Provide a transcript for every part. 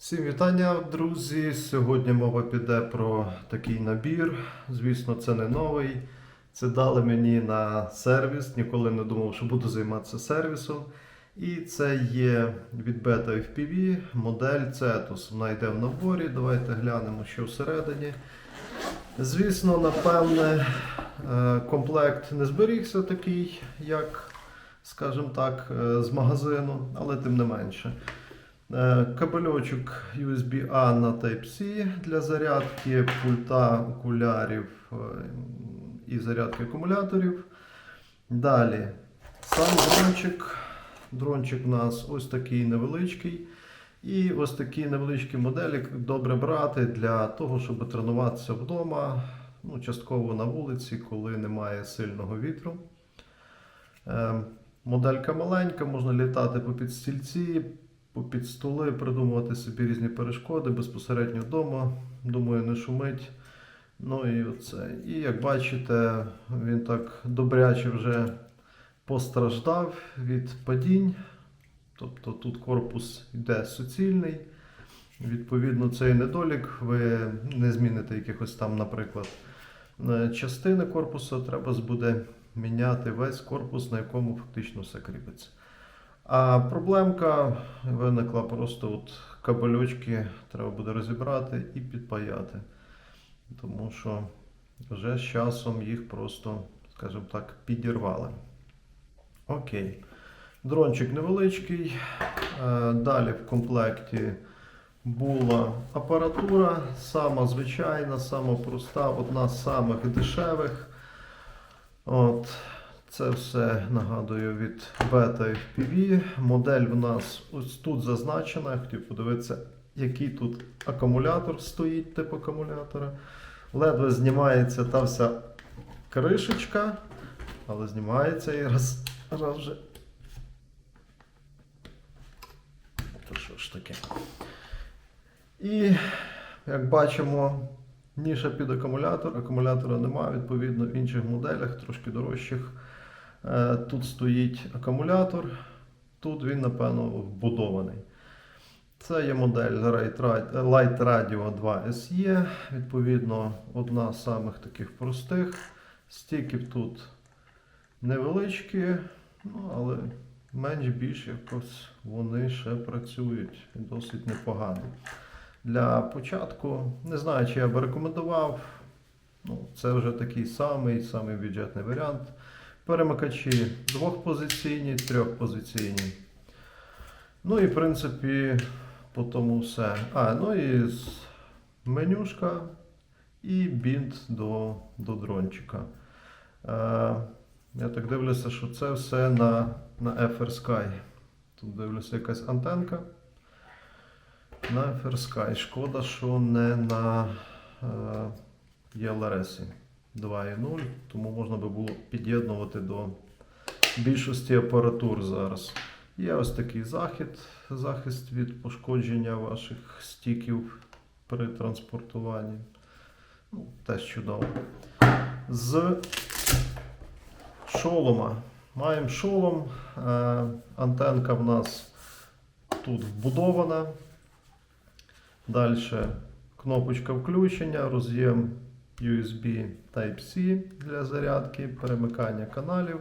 Всім вітання, друзі! Сьогодні мова піде про такий набір. Звісно, це не новий. Це дали мені на сервіс. Ніколи не думав, що буду займатися сервісом. І це є від Beta FPV модель Cetus. Вона йде в наборі. Давайте глянемо, що всередині. Звісно, напевне, е, комплект не зберігся такий, як, скажімо так, е, з магазину, але тим не менше. Е, Кабельочок USB-A на Type-C для зарядки, пульта окулярів е, і зарядки акумуляторів. Далі сам дрончик. Дрончик у нас ось такий невеличкий. І ось такі невеличкі моделі добре брати для того, щоб тренуватися вдома, ну, частково на вулиці, коли немає сильного вітру. Е, Моделька маленька, можна літати по під стільці, по під столи, придумувати собі різні перешкоди безпосередньо вдома. Думаю, не шумить. Ну і оце. І як бачите, він так добряче вже постраждав від падінь. Тобто тут корпус йде суцільний. Відповідно, цей недолік ви не зміните якихось там, наприклад, е, частини корпусу. Треба буде міняти весь корпус, на якому фактично все кріпиться. А проблемка виникла просто от кабельочки треба буде розібрати і підпаяти. Тому що вже з часом їх просто, скажімо так, підірвали. Окей. Дрончик невеличкий. Е, Далі в комплекті була апаратура, сама звичайна, сама проста, одна з самих дешевих. От. Це все нагадую від Beta FPV. Модель в нас ось тут зазначена. Я хотів подивитися, який тут акумулятор стоїть, тип акумулятора. Ледве знімається та вся кришечка, але знімається і раз, раз вже. То що ж таке? І як бачимо, ніша під акумулятор. Акумулятора немає, відповідно, в інших моделях, трошки дорожчих. Е, Тут стоїть акумулятор, тут він, напевно, вбудований. Це є модель Light Radio 2 SE, відповідно, одна з самих таких простих. Стіків тут невеличкі, ну, але менш-більш якось вони ще працюють досить непогано. Для початку, не знаю, чи я би рекомендував. Ну, це вже такий самий, самий бюджетний варіант. Перемикачі двохпозиційні, трьохпозиційні. Ну і в принципі, по тому все. А, ну і менюшка і бінт до, до дрончика. Е, я так дивлюся, що це все на, на FR Sky. Тут дивлюся якась антенка. На FR Sky. Шкода, що не на е, ELRS 2.0, тому можна би було під'єднувати до більшості апаратур зараз. Є ось такий захід, захист від пошкодження ваших стіків при транспортуванні. Ну, теж чудово. З шолома. Маємо шолом. Е, антенка в нас тут вбудована. Далі кнопочка включення, роз'єм USB Type-C для зарядки, перемикання каналів.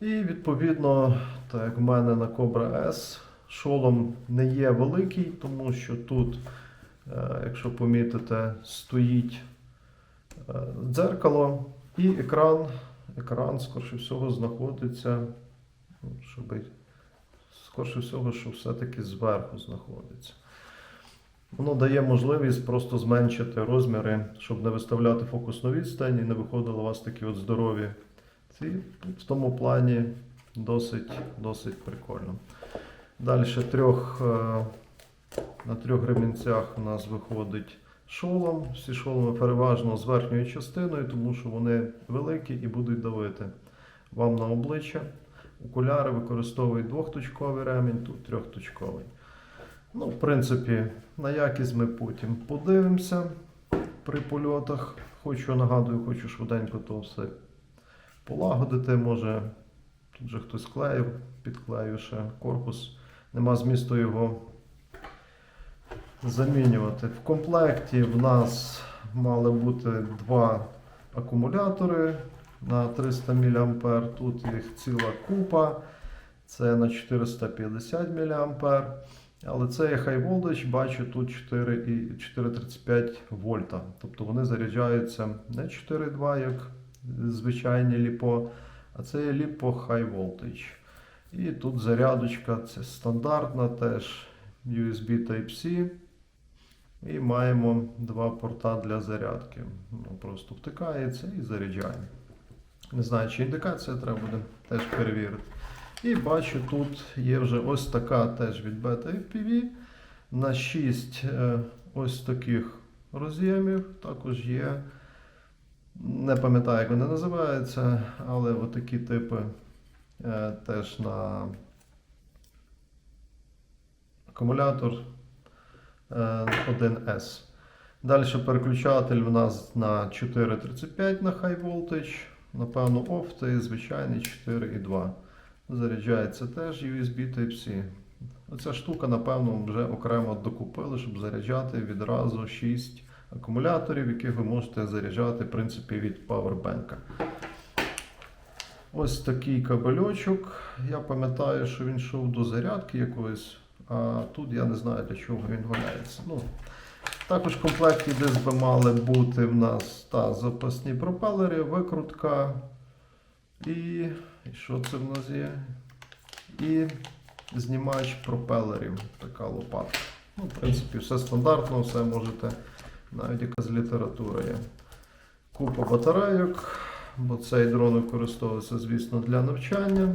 І відповідно, так як в мене на Cobra S, шолом не є великий, тому що тут, е, якщо помітите, стоїть е, дзеркало і екран. Екран, скорше всього, знаходиться, ну, щоб, скорше всього, що все-таки зверху знаходиться. Воно дає можливість просто зменшити розміри, щоб не виставляти фокусну відстань і не виходили у вас такі от здорові. Ці в тому плані досить, досить прикольно. Далі трьох, е, на трьох ремінцях у нас виходить шолом. Всі шоломи переважно з верхньою частиною, тому що вони великі і будуть давити вам на обличчя. Окуляри використовують двохточковий ремінь, тут трьохточковий. Ну, в принципі, на якість ми потім подивимося при польотах. Хочу, нагадую, хочу швиденько то все полагодити. Може, тут же хтось клеїв, підклеїв ще корпус. Нема змісту його замінювати. В комплекті в нас мали бути два акумулятори на 300 мА. Тут їх ціла купа. Це на 450 мА. Але це High Voltage, бачу тут 4,35 вольта. Тобто вони заряджаються не 4,2, як звичайні ліпо, а це є ліпо High Voltage. І тут зарядочка, це стандартна теж USB Type-C. І маємо два порта для зарядки. Просто втикається і заряджає. Не знаю, чи індикація треба буде теж перевірити. І бачу, тут є вже ось така теж від Beta FPV на 6 е, ось таких роз'ємів. Також є, не пам'ятаю, як вони називаються, але отакі типи е, теж на акумулятор е, 1S. Далі переключатель у нас на 4.35 на High Voltage. Напевно, OFF і звичайний 4.2. Заряджається теж USB Type-C. Оця штука, напевно, вже окремо докупили, щоб заряджати відразу 6 акумуляторів, яких ви можете заряджати в принципі, від павербенка. Ось такий кабельочок. Я пам'ятаю, що він йшов до зарядки якоїсь, а тут я не знаю для чого він валяється. Ну, також в комплекті десь би мали бути в нас та, запасні пропелери, викрутка. І, і що це в нас є? І знімач пропелерів, така лопатка. Ну, в принципі, все стандартно, все можете, навіть якась література є. Купа батарейок, бо цей дрон використовується, звісно, для навчання.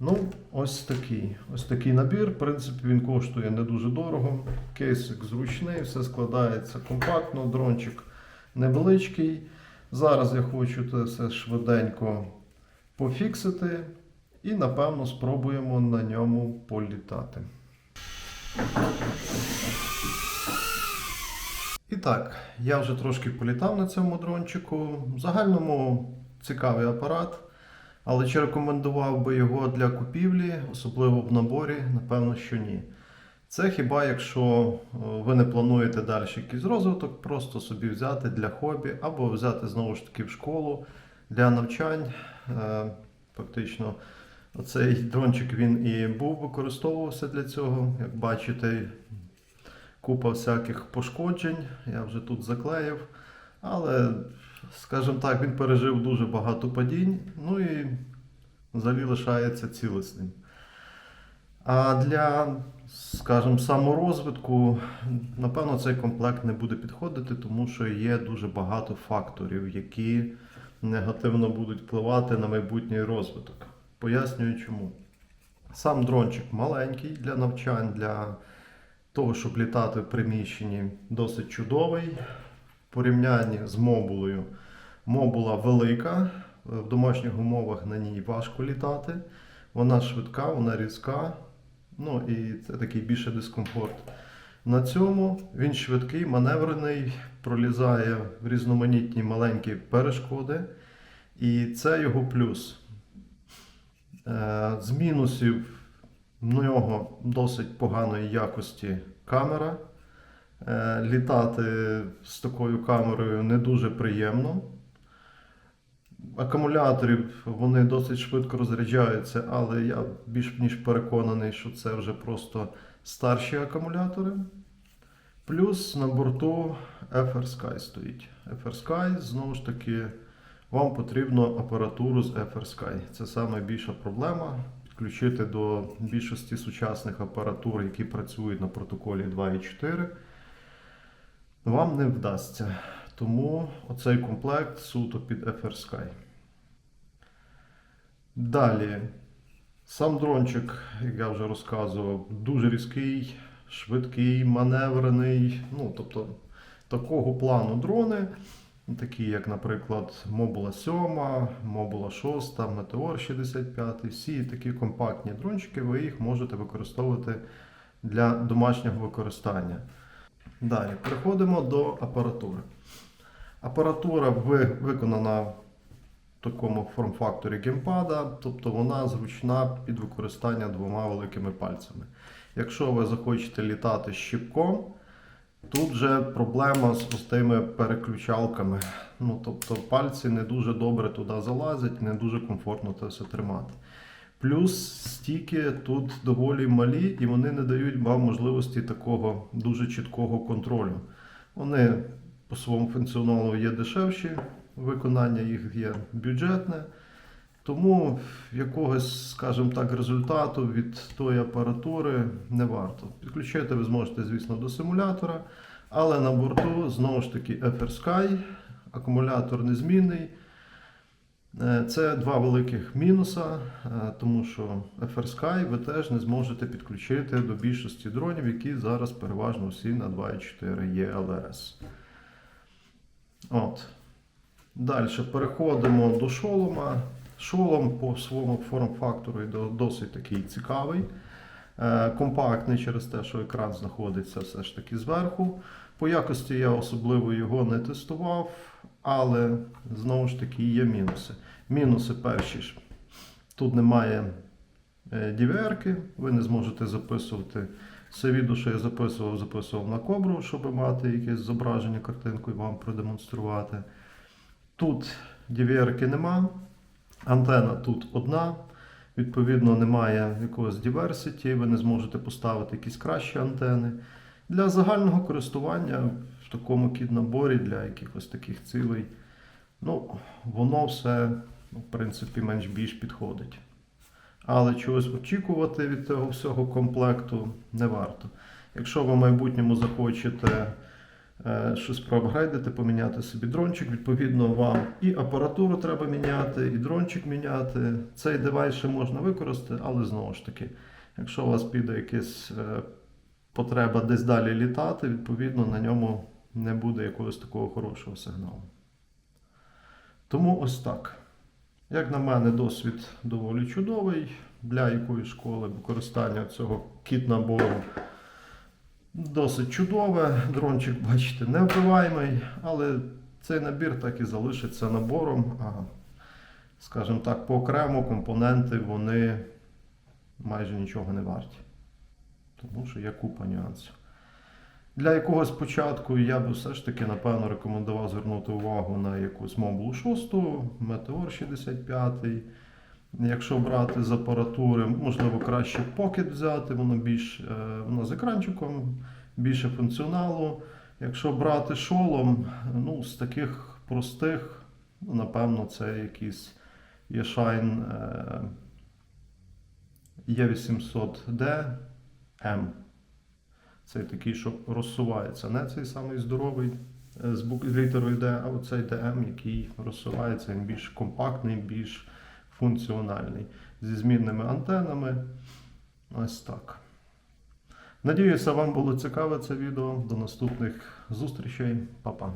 Ну, ось такий. Ось такий набір. В принципі, він коштує не дуже дорого. Кейсик зручний, все складається компактно, дрончик невеличкий. Зараз я хочу це все швиденько пофіксити і, напевно, спробуємо на ньому політати. І так, я вже трошки політав на цьому дрончику. В загальному цікавий апарат, але чи рекомендував би його для купівлі, особливо в наборі, напевно, що ні. Це хіба якщо е, ви не плануєте далі якийсь розвиток, просто собі взяти для хобі, або взяти знову ж таки в школу для навчань. Е, Фактично, оцей дрончик він і був використовувався для цього. Як бачите, купа всяких пошкоджень. Я вже тут заклеїв. Але, скажімо так, він пережив дуже багато падінь, ну і взагалі лишається цілісним. А для, скажімо, саморозвитку, напевно, цей комплект не буде підходити, тому що є дуже багато факторів, які негативно будуть впливати на майбутній розвиток. Пояснюю чому. Сам дрончик маленький для навчань, для того, щоб літати в приміщенні, досить чудовий. В порівнянні з мобулою. Мобула велика, в домашніх умовах на ній важко літати. Вона швидка, вона різка. Ну і це такий більше дискомфорт. На цьому він швидкий, маневрений, пролізає в різноманітні маленькі перешкоди. І це його плюс. Е, З мінусів в нього досить поганої якості камера. Е, Літати з такою камерою не дуже приємно. Акумуляторів вони досить швидко розряджаються, але я більш ніж переконаний, що це вже просто старші акумулятори. Плюс на борту FR Sky стоїть. FR Sky, знову ж таки, вам потрібно апаратуру з FR Sky. Це найбільша проблема. Підключити до більшості сучасних апаратур, які працюють на протоколі 2.4, вам не вдасться. Тому оцей комплект суто під FR Sky. Далі, сам дрончик, як я вже розказував, дуже різкий, швидкий, маневрений. Ну, тобто, такого плану дрони, такі як, наприклад, Мобула 7, Мобула 6, Метеор 65, всі такі компактні дрончики, ви їх можете використовувати для домашнього використання. Далі переходимо до апаратури. Апаратура виконана такому форм-факторі геймпада, тобто вона зручна під використання двома великими пальцями. Якщо ви захочете літати щіпком, тут вже проблема з тими переключалками. Ну, тобто пальці не дуже добре туди залазять, не дуже комфортно це все тримати. Плюс стіки тут доволі малі і вони не дають вам можливості такого дуже чіткого контролю. Вони по своєму функціоналу є дешевші, виконання їх є бюджетне. Тому якогось, скажімо так, результату від тої апаратури не варто. Підключити ви зможете, звісно, до симулятора, але на борту знову ж таки FR акумулятор незмінний. Е, Це два великих мінуса, е, тому що FR ви теж не зможете підключити до більшості дронів, які зараз переважно всі на 2.4 є LRS. От. Далі переходимо до шолома. Шолом по своєму форм-фактору досить такий цікавий. Е, Компактний через те, що екран знаходиться все ж таки зверху. По якості я особливо його не тестував, але знову ж таки є мінуси. Мінуси перші ж. Тут немає е, DVR-ки, ви не зможете записувати. Все відео, що я записував, записував на кобру, щоб мати якесь зображення, картинку і вам продемонструвати. Тут DVR-ки нема. Антена тут одна. Відповідно, немає якогось diversity, ви не зможете поставити якісь кращі антени. Для загального користування в такому кіт-наборі для якихось таких цілей, ну, воно все, в принципі, менш більш підходить. Але чогось очікувати від цього всього комплекту не варто. Якщо ви в майбутньому захочете щось проапгрейдити, поміняти собі дрончик, відповідно, вам і апаратуру треба міняти, і дрончик міняти. Цей девайс ще можна використати, але знову ж таки, якщо у вас піде якась е, потреба десь далі літати, відповідно на ньому не буде якогось такого хорошого сигналу. Тому ось так. Як на мене, досвід доволі чудовий для якоїсь школи використання цього кіт-набору. Досить чудове. Дрончик, бачите, невбиваємий, але цей набір так і залишиться набором. А, скажімо так, по окремо компоненти вони майже нічого не варті. Тому що є купа нюансів. Для якогось початку я би все ж таки, напевно, рекомендував звернути увагу на якусь Mobile 6, Meteor 65. Якщо брати з апаратури, можливо, краще Pocket взяти, воно більш е, воно з екранчиком, більше функціоналу. Якщо брати шолом, ну, з таких простих, ну, напевно, це якийсь Yeshine е, E800D M. Цей такий, що розсувається. Не цей самий здоровий е, з літерою D, а оцей DM, який розсувається, він більш компактний, більш функціональний. Зі змінними антенами. Ось так. Надіюся, вам було цікаве це відео. До наступних зустрічей. Па-па.